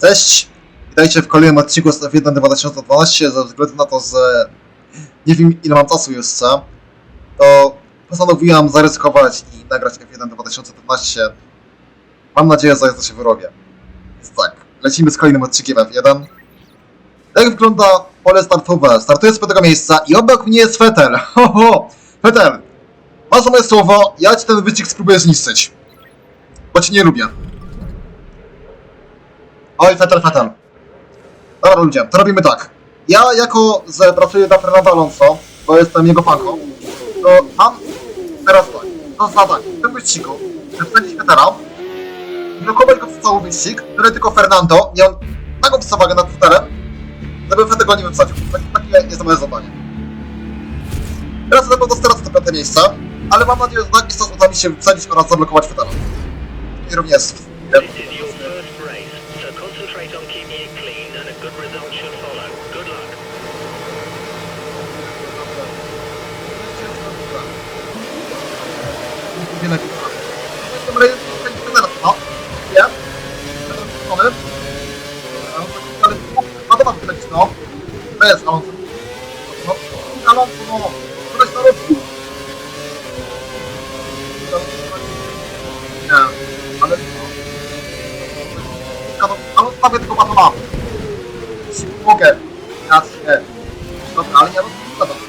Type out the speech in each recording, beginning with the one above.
Cześć! Witajcie w kolejnym odcinku z F1 2012. Ze względu na to, że nie wiem ile mam czasu jeszcze, to postanowiłem zaryzykować i nagrać F1 2015. Mam nadzieję, że to się wyrobię. Więc tak, lecimy z kolejnym odcinkiem F1. Jak wygląda pole startowe? Startuję z piątego miejsca i obok mnie jest Fetel. Ho, ho! Fetel, masz moje słowo, ja ci ten wyścig spróbuję zniszczyć. Bo cię nie lubię. Oj, Fetel, Fetel. Dobra ludzie, to robimy tak. Ja jako, że pracuję dla Fernanda Alonso, bo jestem jego fanką, to mam teraz tak. To za tak, w tym wyścigu, wyprzedziliśmy Fetela, blokować go przez cały wyścig, który tylko Fernando miał taką przewagę nad Fetelem, żeby Fetel go nie wyprzedził. Tak, takie jest moje zadanie. Teraz na pewno stracę to piąte miejsce, ale mam nadzieję, że jest czas uda mi się wyprzedzić oraz zablokować Fetela. I również... This is your first race, so concentrate on keeping it clean and a good result should follow. Good luck. Nie na Dobra, jest teraz, no. Wiem. Strony. Ale no to mam tutaj, no. To Alonso. No, Alonso, no. Któreś na rogu. Nie, ale no. Alonso prawie tylko batona. Mogę. Jasne. Dobra, ale ja rozumiem.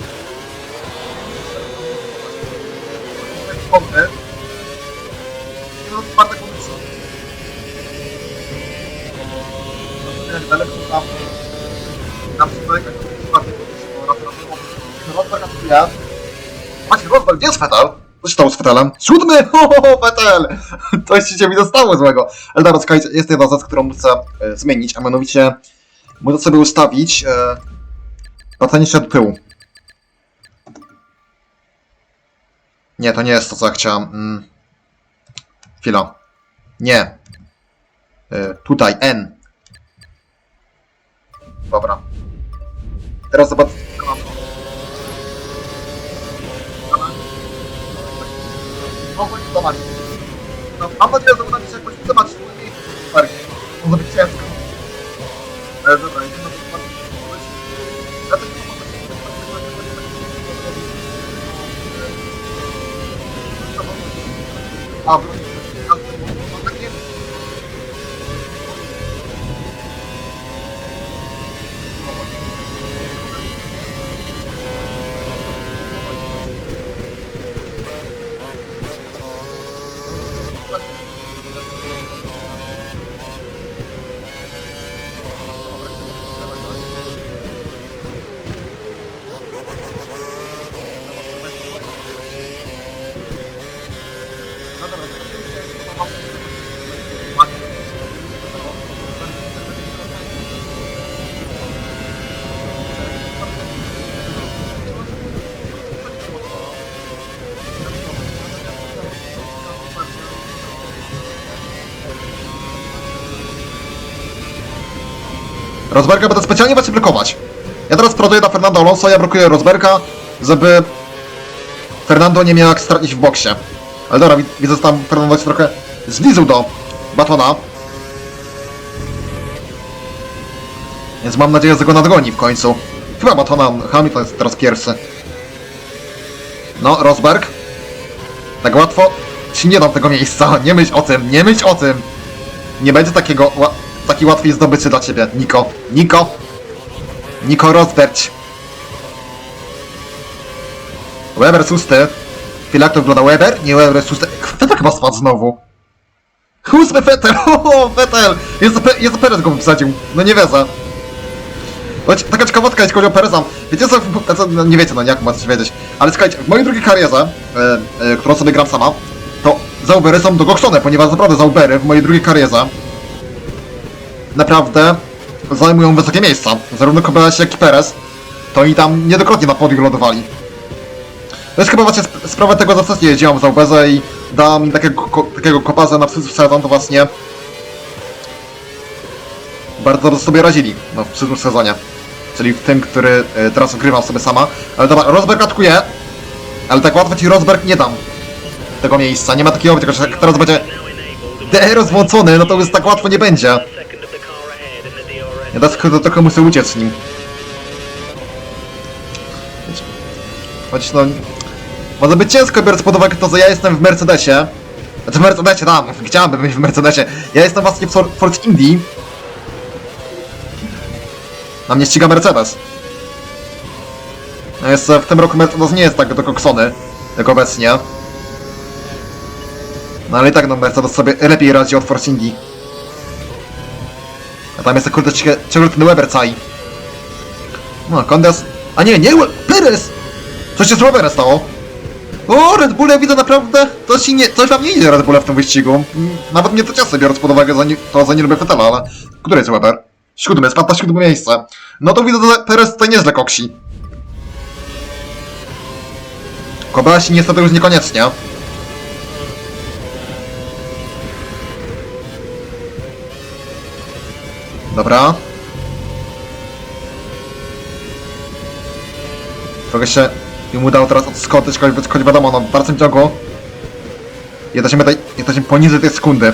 Nie mam czwarte komisji. Jak daleko. Tam Atakuje. Macie Rosberg, gdzie jest Fetel? Co się stało z Fetelem? Siódmy! Ho, ho, ho, Fetel! Coś się mi dostało złego. Ale dobra, słuchajcie, jest jedna rzecz, którą muszę e, zmienić, a mianowicie muszę sobie ustawić e, wracanie się. Nie, to nie jest to, co ja chciałem. Mm. Chwila. Nie. Y, tutaj, N. Dobra. Teraz zobacz. Mogę nie zobaczyć. No, mam nadzieję, że uda mi się jakoś zobaczyć mojej parki. Może być ciężko. Ale dobra, idziemy na to Ja też nie mogę A, broń. Rosberga będę specjalnie właśnie blokować. Ja teraz produję na Fernando Alonso, ja blokuję Rosberga, żeby Fernando nie miał jak stracić w boksie. Ale dobra, wi- widzę, że tam Fernando się trochę zbliżył do Batona. Więc mam nadzieję, że go nadgoni w końcu. Chyba Batona, Hamilton jest teraz pierwszy. No, Rosberg. Tak łatwo ci nie dam tego miejsca. Nie myśl o tym, nie myśl o tym. Nie będzie takiego, taki łatwiej zdobyczy dla ciebie, Niko. Niko. Niko Rosberg. Weber susty. Chwila, jak to wygląda Weber? Nie Weber susty. Fetel chyba spadł znowu. Ósmy Fetel! O, Fetel! Jest, jest Perez go wysadził. No nie wierzę. Choć taka ciekawostka, jeśli chodzi o Pereza. Wiecie co, co no, nie wiecie, no jak możecie wiedzieć. Ale słuchajcie, w mojej drugiej karierze, e, e, którą sobie gram sama, to Zaubery są dogokszone, ponieważ naprawdę Zaubery w mojej drugiej karierze naprawdę zajmują wysokie miejsca. Zarówno Kobayashi, jak i Perez, to oni tam niedokrotnie na podium lądowali. To jest chyba właśnie sp- sprawa tego, że wcześniej jeździłem w Zauberze i dała mi takiego, ko, takiego koparza na przyszły sezon, to właśnie bardzo sobie radzili no, w przyszłym sezonie. Czyli w tym, który e, teraz ukrywam sobie sama. Ale dobra, Rosberg atakuje, ale tak łatwo ci Rosberg nie dam tego miejsca. Nie ma takiego, tylko że jak teraz będzie. DR włączony, no to już tak łatwo nie będzie. Ja teraz kurde trochę muszę uciec z nim. Choć no... Może być ciężko biorąc pod uwagę to, że ja jestem w Mercedesie. Znaczy w Mercedesie, tam, chciałbym być w Mercedesie. Ja jestem właśnie w For- Force Indy. Na mnie ściga Mercedes. No jest, w tym roku Mercedes nie jest tak dokoksony, jak obecnie. No ale i tak no Mercedes sobie lepiej radzi od Force Indy. Tam jest kurde ciągle ten Weber caj. No, Kondes... A nie, nie, Perez! Co się z Weberem stało? O, Red Bull, ja widzę naprawdę, to ci nie, coś wam nie idzie Red Bulla w tym wyścigu. Nawet nie to ciasne, biorąc pod uwagę, to, że nie lubię Fetela, ale... Który jest Weber? Siódmy, spadł na siódme miejsce. No to widzę, że Perez tutaj nieźle koksi. Kobayashi niestety już niekoniecznie. Dobra. Trochę się im udało teraz odskoczyć, choć, choć wiadomo, no w dalszym ciągu jesteśmy, tutaj, jesteśmy poniżej tej sekundy.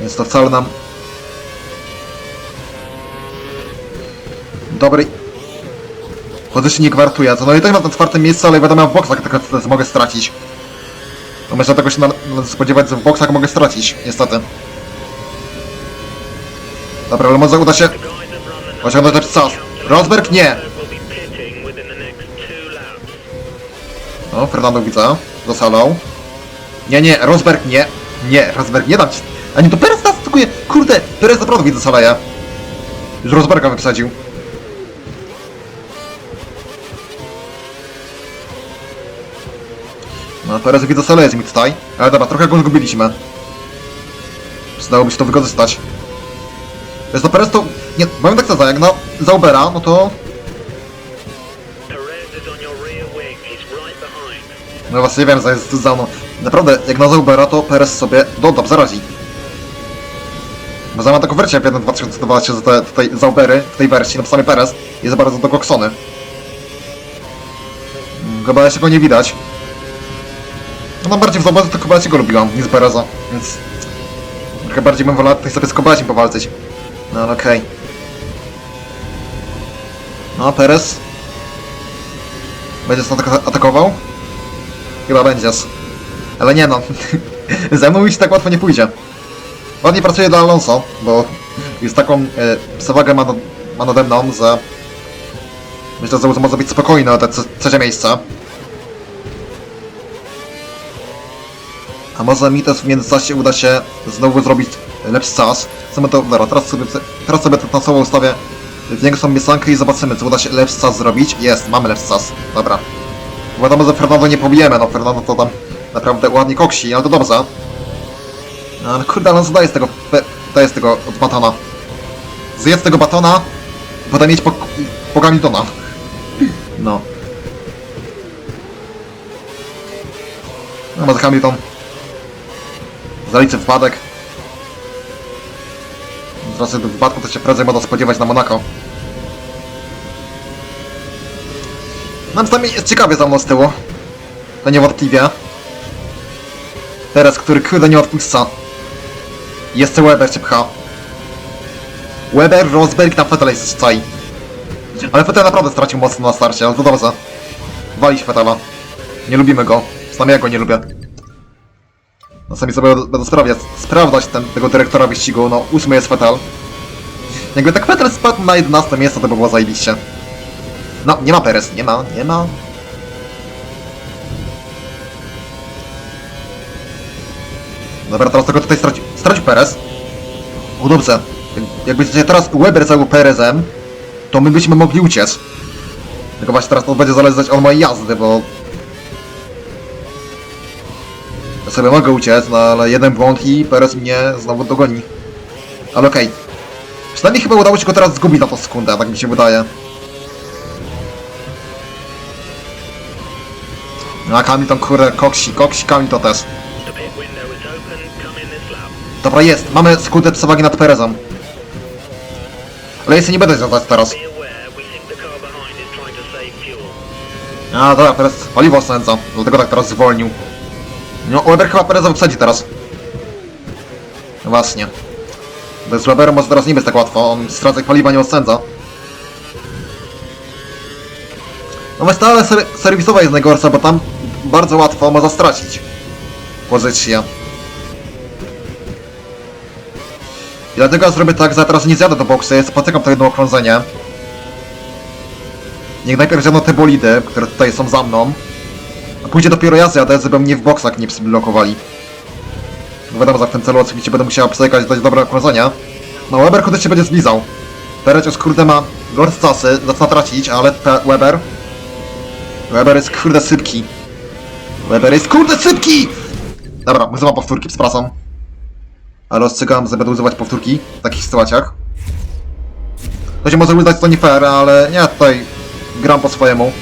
Więc to wcale nam dobrej pozycji nie gwarantuje. No i tak na tym czwartym miejscu, ale wiadomo w boksach wtedy mogę stracić. No myślę tego się na, na spodziewać, że w boksach mogę stracić, niestety. Dobra, ale może uda się osiągnąć lepszy czas. Rosberg nie! No, Fernando widzę. Za salą. Nie, nie, Rosberg nie. Nie, Rosberg nie dam ci. A nie, to Perez nas atakuje. Kurde, Perez naprawdę widzę Saleja. Już Rosberga wyprzedził. No, Perez widzę Saleja z nimi tutaj. Ale dobra, trochę go zgubiliśmy. Przydałoby się to wykorzystać. Wiesz, no Perez to... Nie, powiem tak szczerze, jak na Zaubera, no to... No właśnie wiem, że jest za mną. Naprawdę, jak na Zaubera, to Perez sobie do dobrze zaradzi. Bo za taką wersję w 1.2012, że te tutaj Zaubery, w tej wersji, napisany Perez, jest bardzo dokoksony. Mm, Chyba się go nie widać. No bardziej w Zauberze to chyba się go lubiłam, niż Pereza, więc... Trochę bardziej bym wolał tutaj sobie z Kobasim powalczyć. No okej. No, Perez. Będziesz atak- atakował? Chyba będziesz. Ale nie no. Ze mną tak łatwo nie pójdzie. Ładnie pracuje dla Alonso, bo już taką e, przewagę ma, ma nade mną, że myślę, że może być spokojny o te trze- trzecie miejsce. A może mi też w międzyczasie uda się znowu zrobić lepszy czas. Chcemy to, dobra, teraz sobie, teraz sobie to na sobą ustawię większą mieszankę i zobaczymy, czy uda się lepszy czas zrobić. Jest, mamy lepszy czas. Dobra. Wiadomo, że Fernando nie pobijemy, no Fernando to tam naprawdę ładnie koksi, ale to dobrze. No, ale kurde, ale on zadaje z tego, daje z tego od batona. Zjedz tego batona, potem mieć po, po. No. No może Hamilton zaliczy wypadek. Z racji do wypadku to się prędzej można spodziewać na Monaco. No przynajmniej jest ciekawie za mną z tyłu. To niewątpliwie. Teraz, który kurde nie odpuszcza. Jeszcze Weber się pcha. Weber, Rosberg na Fetela jest czai. Ale Fetel naprawdę stracił mocno na starcie, ale to dobrze. Walić Fetela. Nie lubimy go. Sam ja go nie lubię. No sami sobie będę sprawdzać, sprawdzać ten, tego dyrektora wyścigu, no ósmy jest Fetel. Jakby tak Fetel spadł na 11 miejsce, to by było zajebiście. No, nie ma Perez, nie ma, nie ma. Dobra, teraz tylko tutaj stracił, stracił Perez. O dobrze, jakby się teraz Weber zajął Perezem, to my byśmy mogli uciec. Tylko właśnie teraz to będzie zależeć od mojej jazdy, bo... sobie mogę uciec, no ale jeden błąd i Perez mnie znowu dogoni. Ale okej. Przynajmniej chyba udało się go teraz zgubić na tą sekundę, tak mi się wydaje. No a Hamilton kurde, koksi, koksi Hamilton też. Dobra jest, mamy sekundę przewagi nad Perezem. Ale jeszcze nie będę związać teraz. A dobra, Perez paliwo sędza, dlatego tak teraz zwolnił. No, Weber chyba Pereza wyprzedzi teraz. Właśnie. Bez Webera może teraz nie być tak łatwo, on stracek paliwa nie oszczędza. No właśnie, ale ser serwisowa jest najgorsza, bo tam bardzo łatwo można stracić pozycję. I dlatego ja zrobię tak, że teraz nie zjadę do boksu, ja spotykam to jedno okrążenie. Niech najpierw zjadą te bolidy, które tutaj są za mną. A później dopiero ja zjadę, żeby mnie w boksach nie przyblokowali. No wiadomo, że w tym celu oczywiście będę musiał przejechać dość dobre okrążenia. No Weber kurde się będzie zlizał. Teraz już kurde ma gorsze czasy, zaczyna tracić, ale Weber... Weber jest kurde sypki. Weber jest kurde sypki! Dobra, używam powtórki, przepraszam. Ale ostrzegam, że będę używać powtórki w takich sytuacjach. To się może udać to nie fair, ale ja tutaj gram po swojemu.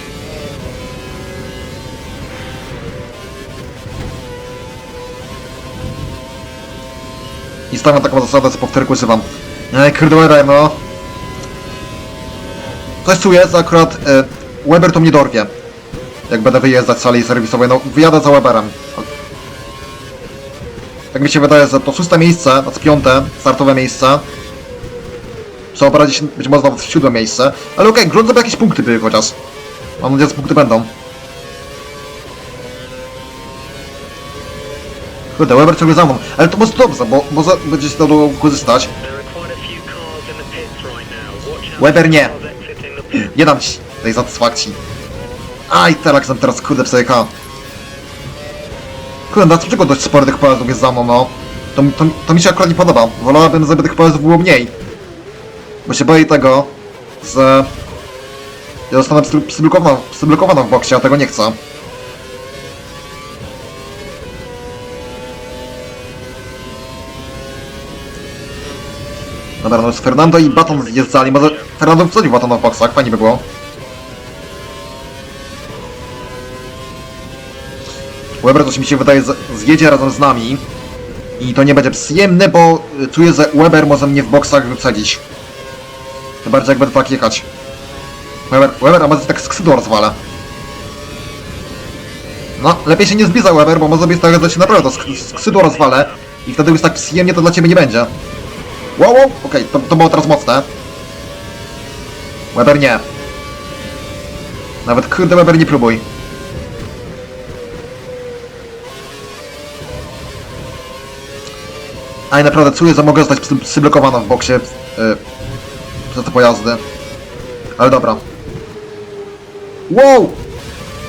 I stawiam taką zasadę, że powtórkę używam. Ej, kurde Weber, no. Coś czuję, że akurat e, Weber to mnie dorwie. Jak będę wyjeżdżać z sali serwisowej, no wyjadę za Weberem. Tak mi się wydaje, że to szóste miejsce, znaczy piąte, startowe miejsce. Trzeba poradzić być może nawet w siódme miejsce. Ale okej, grunt, żeby jakieś punkty były chociaż. Mam nadzieję, że punkty będą. Kurde, Weber ciągle za mną. Ale to może dobrze, bo może będzie się dało korzystać. Weber nie. Nie dam ci tej satysfakcji. Aj, teraz tam teraz kurde przejechałem. Kurde, dlaczego dość sporo tych pojazdów jest za mną, no? To, to, to mi się akurat nie podoba. Wolałabym, żeby tych pojazdów było mniej. Bo się boję tego, że... Ja zostanę psyblokowana w boksie, a tego nie chcę. Z Fernando i Baton zjeżdżali. Może Fernando wsadził Batona w boksach, fajnie by było. Weber coś mi się wydaje zjedzie razem z nami. I to nie będzie przyjemne, bo y, czuję, że Weber może mnie w boksach wyprzedzić. Tym bardziej jak będę tak jechać. Weber, Weber, a może tak skrzydło rozwalę. No, lepiej się nie zbliża Weber, bo może być tak, że się naprawdę to sk- skrzydło rozwalę. I wtedy już tak przyjemnie to dla ciebie nie będzie. Wow, wow, okej, to, to było teraz mocne. Weber nie. Nawet kurde Weber nie próbuj. Ale naprawdę czuję, że mogę zostać psy- w boksie yy, przez te pojazdy. Ale dobra. Wow!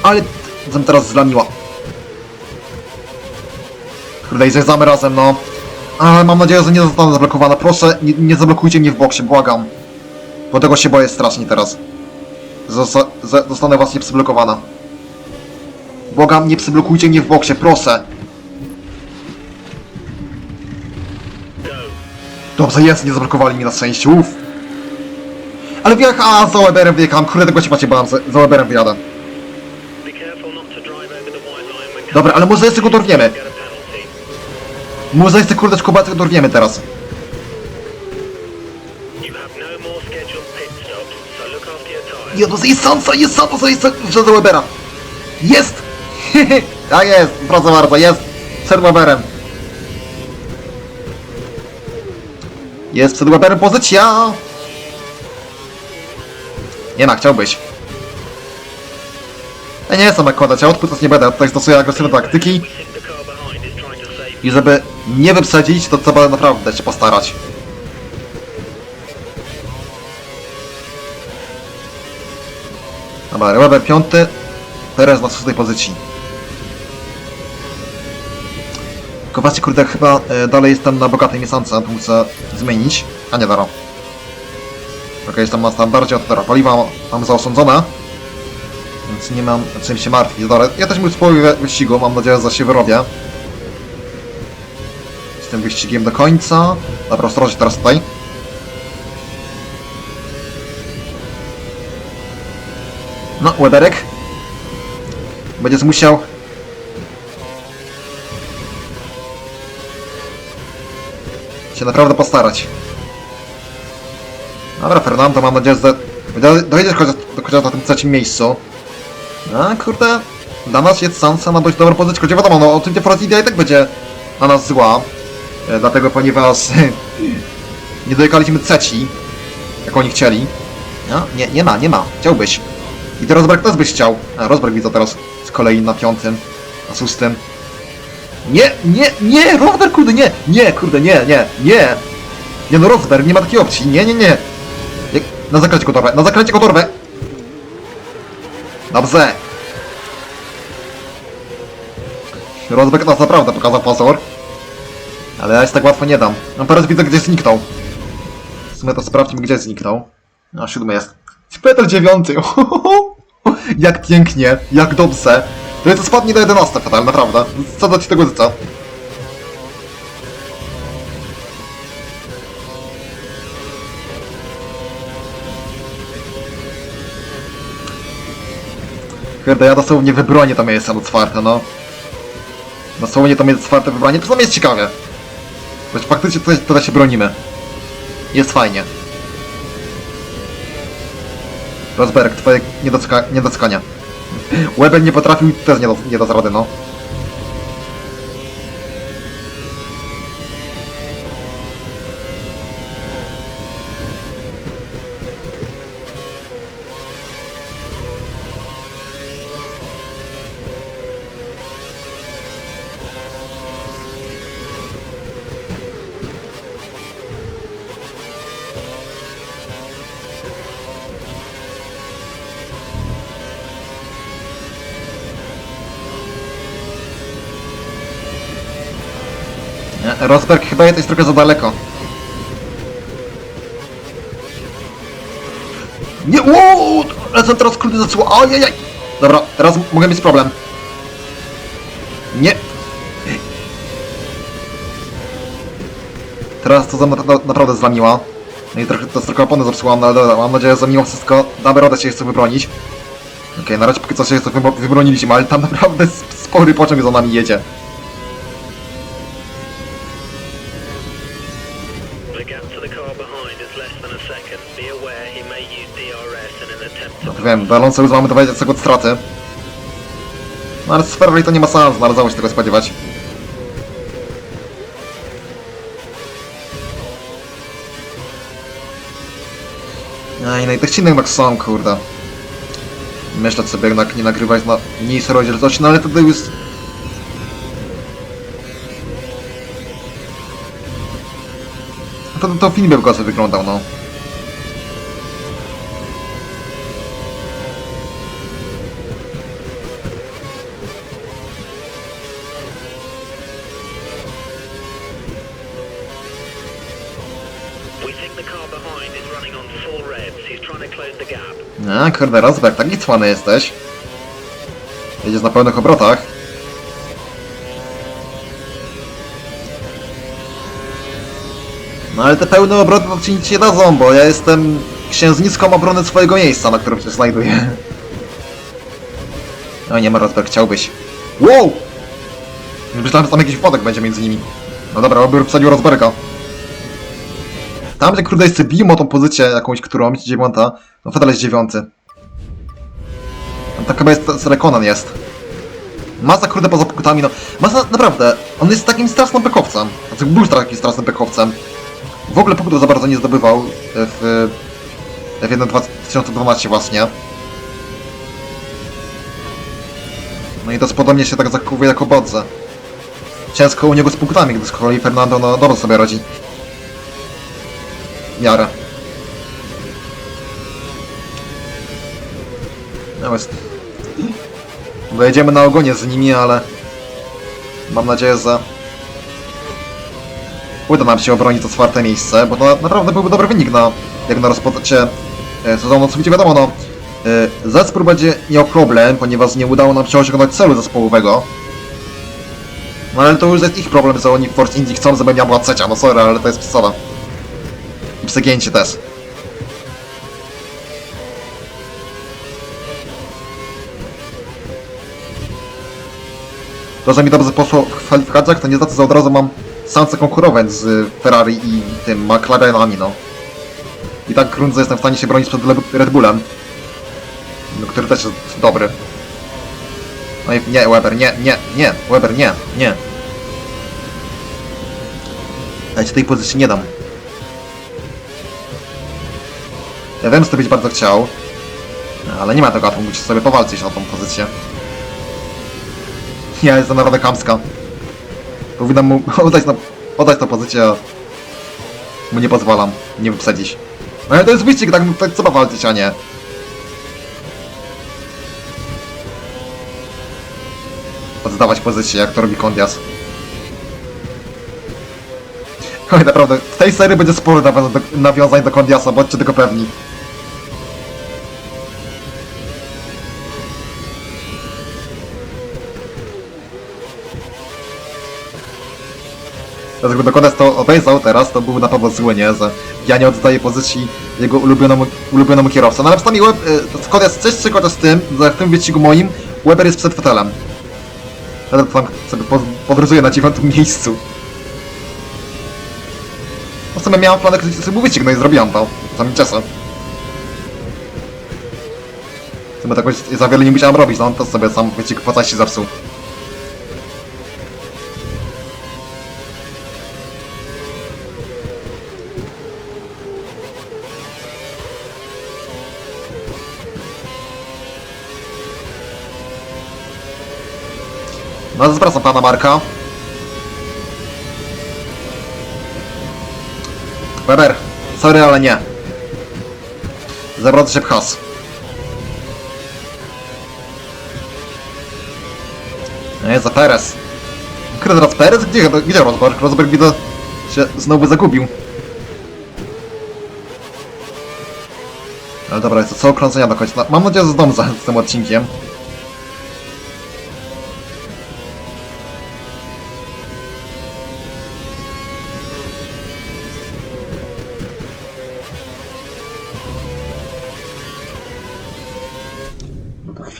Ale zem teraz zlamiła. Kurde, i zjeżdżamy razem, no. Ale mam nadzieję, że nie zostanę zablokowana. Proszę, nie, nie zablokujcie mnie w boksie, błagam. Bo tego się boję strasznie teraz. Zosta zo- zostanę was nie przyblokowana. Błagam, nie przyblokujcie mnie w boksie, proszę. Dobrze jest, nie zablokowali mnie na szczęście, uff. Ale wjechałem, a za Weberem wjechałem, kurde tego się macie bałem, za Weberem wyjadę. Dobra, ale może jeszcze go dorwiemy. A. Może jeszcze kurde szkobatek dorwiemy teraz. No after your tyres. Jezu, jest że za Webera. Jest! tak jest, proszę bardzo, jest. Przed Weberem. Jest przed Weberem pozycja. Nie ma, chciałbyś. Ja nie jestem jak kodać, ja odpłytać nie będę, tutaj stosuję agresywne taktyki i żeby nie wyprzedzić, to trzeba naprawdę się postarać. Dobra, Weber piąty, Perez na szóstej pozycji. Tylko właśnie, kurde, chyba e, dalej jestem na bogatej miesiące, to muszę zmienić. A nie, dobra. Okej, jestem na standardzie, to dobra, paliwa mam zaoszczędzone. Więc nie mam czym się martwić. Dobra, ja też mój swój wy- wyścigu, mam nadzieję, że się wyrobię. Tym wyścigiem do końca. Dobra, ostrożnie teraz tutaj. No, Weberek. Będziesz musiał... się naprawdę postarać. Dobra, Fernando, mam nadzieję, że do- dojedziesz chociaż, chociaż na tym trzecim miejscu. No, kurde, dla nas jest szansa na dość dobrą pozycję, choć wiadomo, no, oczywiście Forza India i tak będzie na nas zła. E, dlatego, ponieważ Nie dojechaliśmy trzeci, jak oni chcieli. No, nie, nie ma, nie ma. Chciałbyś. I teraz Rosberg też byś chciał. A widzę teraz z kolei na piątym, na szóstym. Nie, nie, nie, Rosberg, kurde, nie, nie, kurde, nie, nie, nie. Nie no, Rosberg, nie ma takiej opcji, nie, nie, nie. Jak, na zakręcie go dorwę, na zakręcie go dorwę. Dobrze. Rosberg nas naprawdę pokazał pozor. Ale ja się tak łatwo nie dam. No teraz widzę, gdzie zniknął. W sumie to sprawdźmy, gdzie zniknął. No, siódmy jest. Peter dziewiąty. jak pięknie, jak dobrze. To jest spadnie do 11, Fetal, naprawdę. Co ci tego życzę. Kurde, ja dosłownie wybronię to miejsce do czwarte, no. Dosłownie to miejsce czwarte wybranie, to przynajmniej jest ciekawe. Choć faktycznie tutaj, tutaj się bronimy. Jest fajnie. Rosberg, twoje niedoczeka, niedoczekania. Weber nie potrafił, też nie do, nie do rady, no. Rosberg chyba jesteś trochę za daleko. Nie, uuu, lecę teraz kurde zaczęło, ajajaj. Dobra, teraz mogę mieć problem. Nie. Teraz to za, na, naprawdę zlamiła. No i trochę, to jest trochę opony zepsułam, no ale dobra, mam nadzieję, że mimo wszystko damy radę się jeszcze wybronić. Okej, na razie póki co się jeszcze wybro- wybroniliśmy, ale tam naprawdę sp- spory pociąg za nami jedzie. The gap to the car behind is less than a second. Be aware he may use DRS in an attempt to wiem, do Alonso już mamy 20 sekund straty. No ale z Ferrari to nie ma sensu, należało się tego spodziewać. Ej, no i tych cinek tak są, kurde. Myślę sobie jednak nie nagrywać na mniejsze rozdzielczości, no ale to już... to close the gap. A, kurde, Rosberg, taki cwany jesteś. Jedziesz na pełnych obrotach. No ale te pełne obroty to ci nic nie dadzą, bo ja jestem księżniczką obrony swojego miejsca, na którym się znajduję. No nie ma Rosberg, chciałbyś. Wow! Myślałem, że tam jakiś wypadek będzie między nimi. No dobra, oby wsadził Rosberga. Tam, gdzie kurde jeszcze biją o tą pozycję jakąś, którą jest dziewiąta, no Fedel jest dziewiąty. Tam tak chyba jest, z Rekonan jest. Masa kurde poza punktami, no. Masa naprawdę, on jest takim strasznym pekowcem. Znaczy był takim strasznym pekowcem. W ogóle punktów za bardzo nie zdobywał w F1 2012 właśnie. No i to podobnie się tak zachowuje jako Bodze. Ciężko u niego z punktami, gdy z kolei Fernando no dobrze sobie radzi. W miarę. No jest. Dojedziemy na ogonie z nimi, ale mam nadzieję, że uda nam się obronić to czwarte miejsce, bo to naprawdę byłby dobry wynik na, jak na rozpoczęcie e, sezonu. Oczywiście wiadomo, no, e, zespół będzie miał problem, ponieważ nie udało nam się osiągnąć celu zespołowego. No ale to już jest ich problem, że oni w Force Indy chcą, żebym ja była trzecia, no sorry, ale to jest przesada. I przegięcie też. To, że mi dobrze poszło w kwalifikacjach, to nie znaczy, że od razu mam szansę konkurować z Ferrari i tym McLarenami, no. I tak grunt, że jestem w stanie się bronić przed Red Bullem, no, który też jest dobry. No i nie, Weber, nie, nie, nie, Weber, nie, nie. Ja ci tej pozycji nie dam. Ja wiem, że to byś bardzo chciał, ale nie ma tego, a musisz sobie powalczyć o tą pozycję. Ja jestem naprawdę kamska. Powinnam mu oddać, na, oddać tę pozycję, a mu nie pozwalam, nie wyprzedzić. No ale to jest wyścig, tak, tak trzeba walczyć, a nie. Oddawać pozycję, jak to robi Kondias. Oj, naprawdę, w tej serii będzie sporo nawiązań do Kondiasa, bądźcie tego pewni. Teraz jakby Kondias to obejrzał teraz, to był na pewno zły, nie? Że ja nie oddaję pozycji jego ulubionemu, ulubionemu kierowcy. No ale przynajmniej Web, y, coś się chociaż z tym, że w tym wyścigu moim Weber jest przed fotelem. To tam sobie po- podryzuję na dziewiątym miejscu. No w sumie miałem plan sobie wyścig, no i zrobiłam to. Mi cieszę. W sumie tak za wiele nie musiałem robić, no to sobie sam wyścig po całości zepsuł. No zapraszam pana Marka. Weber, sorry, ale nie. Zabrał się pchas. Nie, za Perez. Kurde, teraz Perez? Gdzie, gdzie Rosberg? Rosberg widzę się znowu zagubił. Ale dobra, jest to co okrążenia do końca. Mam nadzieję, że zdążę z tym odcinkiem.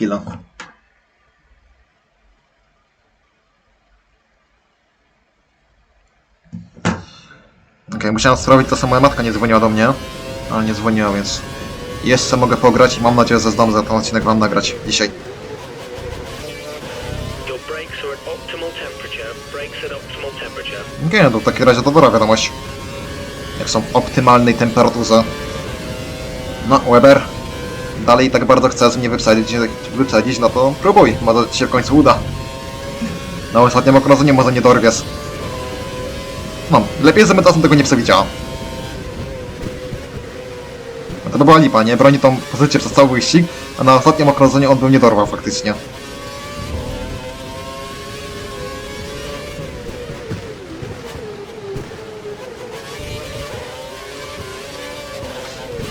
To chwila. Okej, musiałem sprawdzić, to samo moja matka nie dzwoniła do mnie, ale nie dzwoniła, więc jeszcze mogę pograć i mam nadzieję, że zdążę ten odcinek wam nagrać dzisiaj. Optimal temperature. Okej, no to w takim razie to dobra wiadomość. Jak są w optymalnej temperaturze. No, Weber. Dalej tak bardzo chcesz mnie wyprzedzić, wyprzedzić, no to próbuj, może ci się w końcu uda. Na ostatnim okrążeniu może nie dorwiesz. No, lepiej, żeby czasem tego nie przewidziała. No to by była lipa, nie? Broni tą pozycję przez cały wyścig, a na ostatnim okrążeniu on był nie dorwał faktycznie.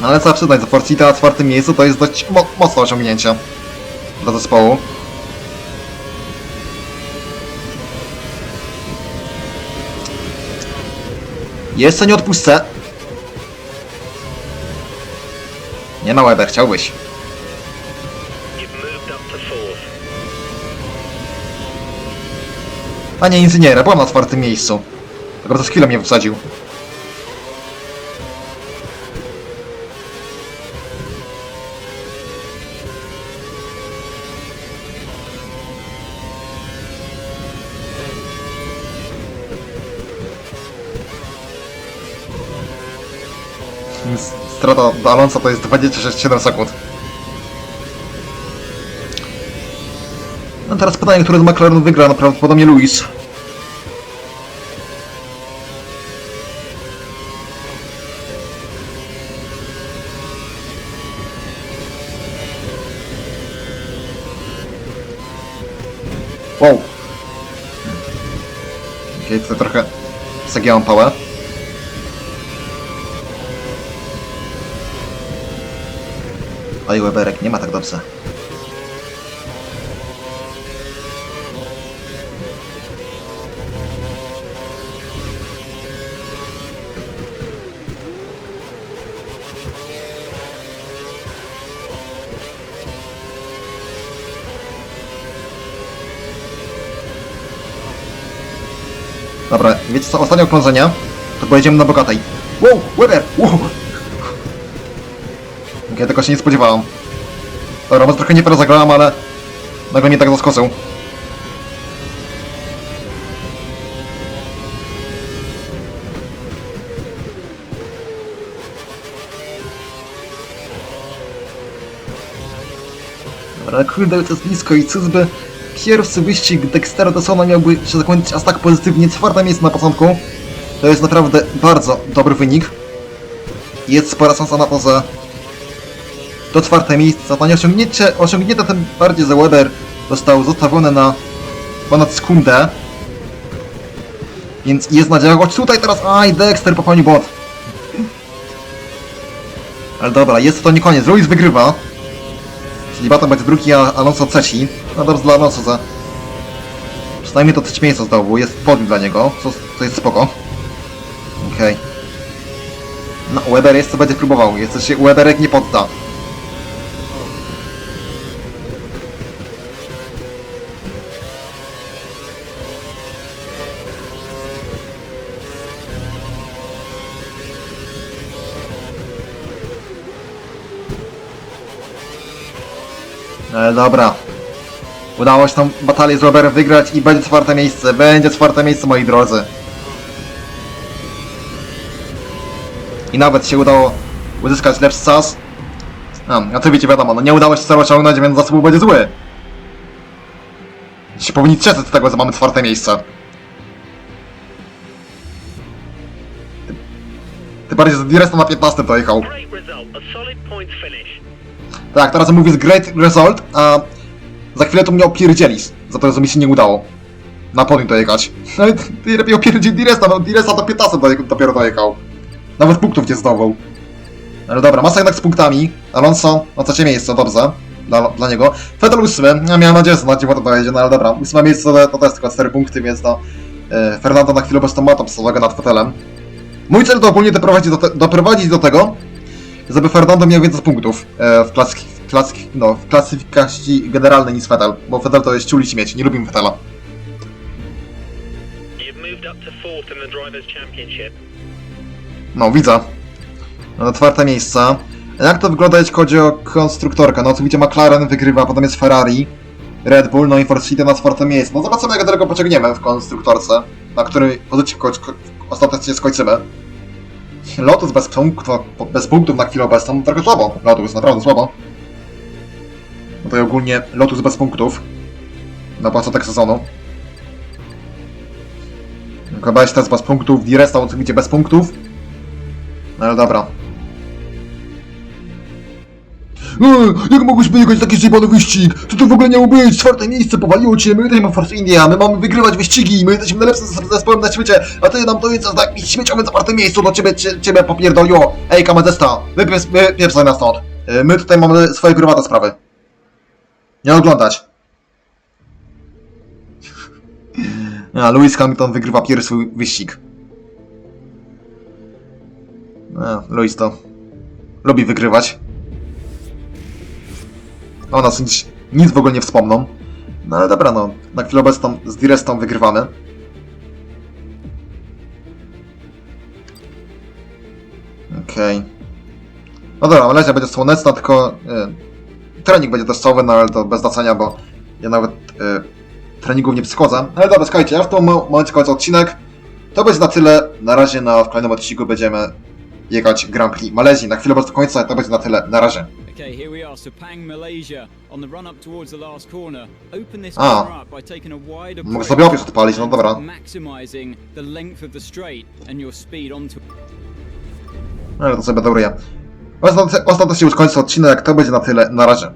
Ale trzeba przyznać, że Forcita na czwartym miejscu to jest dość mo mocne osiągnięcie dla zespołu. Jeszcze nie odpuszczę. Nie ma Weber, chciałbyś. Panie inżynierze, byłem na czwartym miejscu. Tylko przez chwilę mnie wysadził. Więc Strata do Alonso to jest 26,7 sekund. No teraz pytanie, który z McLaren wygra, no prawdopodobnie Luis. Wow. Okej, tutaj trochę zagięłam pałę. Oj, Weberek, nie ma tak dobrze. Dobra, wiecie co, ostatnie okrążenie, to pojedziemy na bogatej. Wow, Weber! Wow! Ja tego się nie spodziewałam. Dobra, może trochę nie fair zagrałem, ale nagle mnie tak zaskoczył. Ale kurde, to jest blisko i czyżby pierwszy wyścig Dextera Dessona miałby się zakończyć aż tak pozytywnie. Czwarte miejsce na początku. To jest naprawdę bardzo dobry wynik. Jest spora szansa na to, że to czwarte miejsce, to nie osiągnięcie, osiągnięte tym bardziej, że Weber został zostawiony na ponad sekundę. Więc jest nadzieja, choć tutaj teraz, aj, Dexter popełnił błąd. Ale dobra, jest to nie koniec, Luis wygrywa. Czyli Baton będzie drugi, a Alonso trzeci. No dobrze dla Alonso, że przynajmniej to trzecie miejsce zdobył, jest podium dla niego, co, co jest spoko. Okej. No, Weber jeszcze będzie próbował, jeszcze się Weberek nie podda. Ale dobra. Udało się tą batalię z Weberem wygrać i będzie czwarte miejsce. Będzie czwarte miejsce, moi drodzy. I nawet się udało uzyskać lepszy czas. Ty wiecie, wiadomo, no nie udało się całego osiągnąć, więc zasób będzie zły. Się powinni cieszyć z tego, że mamy czwarte miejsce. Ty, ty bardziej z Diresta na 15 dojechał. Great result, a solid finish. Tak, teraz mówię z great result, a za chwilę to mnie opierdzielisz za to, że mi się nie udało na podium dojechać. No ty lepiej opierdziel Diresta, no Diresta do 15 doje, dopiero dojechał. Nawet punktów nie zdobył. Ale dobra, masa jednak z punktami. Alonso na trzecie miejsce, dobrze. Dla, dla niego. Fedel ósmy, ja miałem nadzieję, że na dziewiąte dojedzie, no ale dobra. Ósme miejsce to, to też tylko 4 punkty, więc no... E, Fernando na chwilę obecną ma tam nad Fetelem. Mój cel to ogólnie doprowadzić do, te, doprowadzić do tego, żeby Fernando miał więcej punktów e, w, klasyk, w, klasyk, no, w klasyfikacji generalnej niż Vettel, bo Vettel to jest ciuli śmieć, nie lubimy Championship. No, widzę. No, czwarte miejsce. Jak to wygląda, jeśli chodzi o konstruktorkę? No, oczywiście McLaren wygrywa, potem jest Ferrari, Red Bull, no i Force City na czwarte miejsce. No, zobaczymy, jak daleko pociągniemy w konstruktorce, na której pozycji ostatecznie skończymy. Lotus bez, punktów, bez punktów na chwilę obecną, trochę słabo. Lotus, naprawdę słabo. No to ogólnie Lotus bez punktów na początek sezonu. Kobaś teraz bez punktów, Diresta oczywiście bez punktów. No ale dobra. Jak mogłeś wyjechać taki zjebany wyścig? Co to w ogóle miało być? Czwarte miejsce, powaliło cię, my jesteśmy Force India, my mamy wygrywać wyścigi, my jesteśmy najlepszym zes- zespołem na świecie, a ty nam to jest za jakimś śmieciowym czwarte miejscu, do ciebie, cie, ciebie. Ej, kamerzesta, wypie- wypieprzaj nas stąd. My tutaj mamy swoje prywatne sprawy. Nie oglądać. A, Lewis Hamilton wygrywa pierwszy wyścig. A, Lewis to lubi wygrywać. O nas nic, nic w ogóle nie wspomną. No ale dobra, no. Na chwilę obecną z Direstą wygrywamy. Okej. No dobra, Malaysia będzie słoneczna, tylko y, trening będzie deszczowy, no ale to bez znaczenia, bo ja nawet y, treningów nie przychodzę. Ale dobra, słuchajcie, ja w tym mo- momencie kończę odcinek. To będzie na tyle. Na razie na w kolejnym odcinku będziemy jechać Grand Prix Malezji. Na chwilę bez końca to będzie na tyle. Na razie. Okay, here we are, Sepang, Malaysia, on the run up towards the last corner. Open this Ah. corner up by taking a wider Mogę break sobie opis odpalić, no dobra. maximizing the length of the straight and your speed onto No ale to sobie dobruję. Ostatecznie już kończę odcinek, to będzie na tyle. Na razie.